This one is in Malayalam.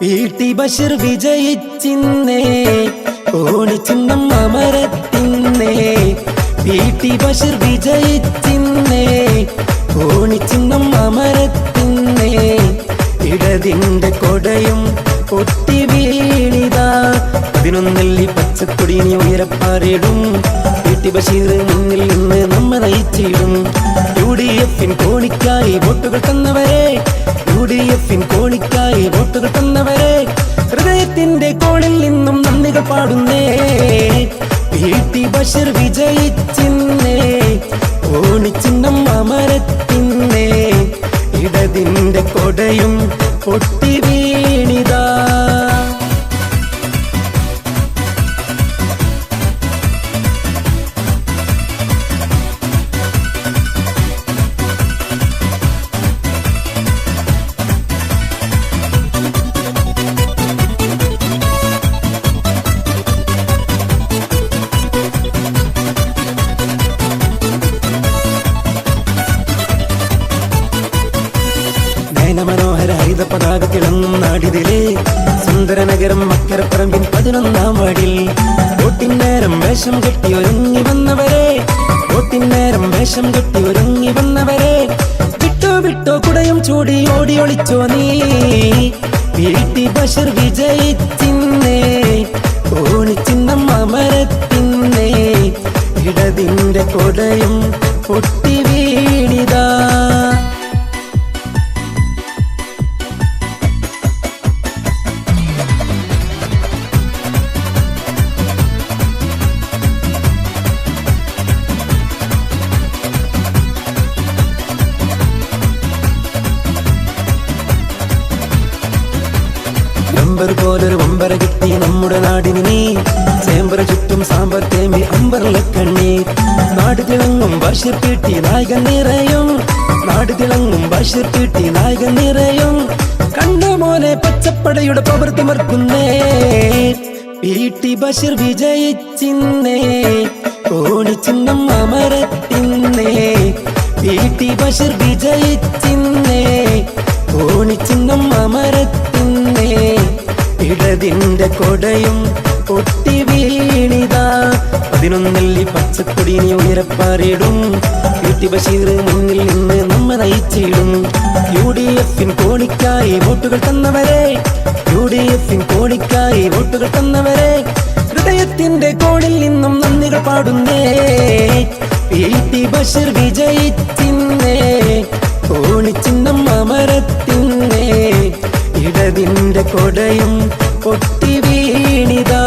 പി ടി ബഷീർ വിജയിച്ചിന്നേ ഓണിച്ചിന്നം അമരത്തിന്നേ. പി ടി ബഷീർ വിജയിച്ചിന്നേ ഓണിച്ചിന്നം അമരത്തിന്നേ. ഇടതിന്റെ കൊടയും പൊട്ടി വീണിതാ. പതിനൊന്നല്ലി പച്ചക്കൊടിനി ഉയരപ്പാറിടും. പി ടി ബഷീർ മുന്നിൽ നിന്ന് നമ്മ നയിച്ചിടും. ഡി എഫിൻ കോണിക്കായി വോട്ടുകൾ തന്നവരെ യു ഡി എഫിൻ കോണിക്കായി വോട്ടുകൾ തന്നവരെ ഹൃദയത്തിന്റെ കോണിൽ നിന്നും നന്ദികൾ പാടുന്നേ പി ടി ബഷീർ വിജയിച്ചിന്നേ ഓണിച്ചിന്നം അമരത്തിന്നേ ഇടതിന്റെ കൊടയും പൊട്ടി നയനമനോഹര ഹരിത പതാക തിളങ്ങും നാടിതിലെ സുന്ദര നഗരം മക്കരപ്പറമ്പിൻ പതിനൊന്നാം വാർഡിൽ. വോട്ടിന്നേരം വേഷം കെട്ടി ഒരുങ്ങി വന്നവരെ വോട്ടിന്നേരം വേഷം കെട്ടി ഒരുങ്ങി വന്നവരെ. വിട്ടോ വിട്ടോ കുടയും ചൂടി ഓടി ഒളിച്ചോ നീ? വീട്ടി ബഷർ വിജയിച്ചിന്നേ ഓണിച്ചിന്നം അമരത്തിന്നേ ഇടതിന്റെ കൊടയും പൊട്ടി പോലൊരു വമ്പര കിട്ടി നമ്മുടെ നാടിന് നീ. ചേമ്പറ ചുറ്റും സാമ്പർ തേമ്പി അമ്പറിലെ കണ്ണീർ. നാട് തിളങ്ങും ബഷീർ പീട്ടി നായകൻ നിറയും. നാട് തിളങ്ങും ബഷീർ പീട്ടി നായകൻ നിറയും. കണ്ട മോനെ പച്ചപ്പടയുടെ പ്രവൃത്തി മറക്കുന്നേ. പീട്ടി ബഷീർ വിജയിച്ചിന്നേ. കോണിച്ചിന്നം അമരത്തിന്നേ. പീട്ടി ബഷീർ വിജയിച്ചിന്നേ ഇടതിന്റെ കൊടയും പൊട്ടി വീണിതാ. പതിനൊന്നല്ലി പച്ചക്കൊടിനി ഉയരപ്പാറിടും. വീട്ടി ബഷീർ മുന്നിൽ നിന്ന് നമ്മ നയിച്ചിടും. യു ഡി എഫിൻ കോണിക്കായി വോട്ടുകൾ തന്നവരെ യു ഡി എഫിൻ കോണിക്കായി വോട്ടുകൾ തന്നവരെ. ഹൃദയത്തിന്റെ കോണിൽ നിന്നും നന്ദികൾ പാടുന്നേ. പി ടി ബഷീർ വിജയിച്ചിന്നേ. കോണിച്ചിന്നം അമരത്തിന്നേ ഇടതിന്റെ കൊടയും പൊട്ടി വീണിതാ